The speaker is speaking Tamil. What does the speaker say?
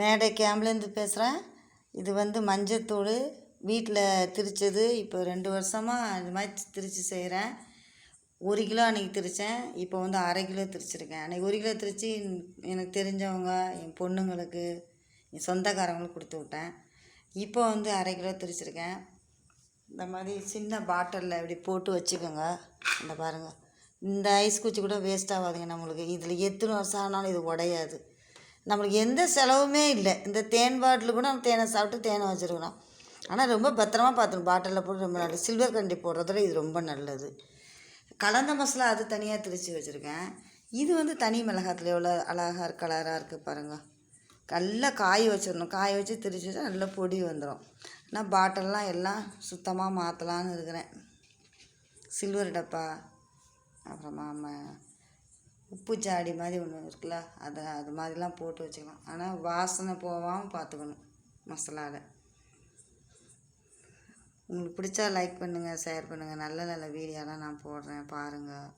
மேடை கேம்ப்லேருந்து பேசுகிறேன் இது வந்து மஞ்சத்தூள் வீட்டில் திரிச்சது. இப்போ ரெண்டு வருஷமாக இது மாதிரி திரித்து செய்கிறேன் ஒரு கிலோ அன்றைக்கி திரித்தேன் இப்போ வந்து அரை கிலோ திரிச்சிருக்கேன். அன்றைக்கி ஒரு கிலோ திரித்து எனக்கு தெரிஞ்சவங்க என் பொண்ணுங்களுக்கு என் சொந்தக்காரங்களுக்கு கொடுத்து விட்டேன். இப்போ வந்து அரை கிலோ திரிச்சிருக்கேன். இந்த மாதிரி சின்ன பாட்டிலில் இப்படி போட்டு வச்சுக்கோங்க. இந்த பாருங்கள் இந்த ஐஸ் குச்சி கூட வேஸ்ட் ஆகாதுங்க நம்மளுக்கு. இதில் எத்தனை வருஷம் ஆனாலும் இது உடையாது. நம்மளுக்கு எந்த செலவுமே இல்லை. இந்த தேன் பாட்டில் கூட நம்ம தேனை சாப்பிட்டு தேனை வச்சுருக்கலாம் ஆனால் ரொம்ப பத்திரமா பார்த்துக்கணும். பாட்டிலில் போட்டு ரொம்ப நல்லது சில்வர் கண்டி போடுறதுல இது ரொம்ப நல்லது. கலந்த மசாலா அது தனியாக திரித்து வச்சுருக்கேன். இது வந்து தனி மிளகாத்தில் எவ்வளோ அழகாக இருக்கு கலராக இருக்குது பாருங்கள் நல்லா காய வச்சிடணும். காய வச்சு திரிச்சு வச்சா நல்லா பொடி வந்துடும் நான் பாட்டிலெலாம் எல்லாம் சுத்தமாக மாற்றலான்னு இருக்கிறேன். சில்வர் டப்பா அப்புறமா உப்பு ஜாடி மாதிரி ஒன்று இருக்குல்ல அதை அது மாதிரிலாம் போட்டு வச்சுக்கலாம். ஆனால் வாசனை போகாமல் பார்த்துக்கணும் மசாலாவில் உங்களுக்கு பிடிச்சா லைக் பண்ணுங்கள் ஷேர் பண்ணுங்கள் நல்ல நல்ல வீடியோலாம் நான் போடுறேன். பாருங்கள்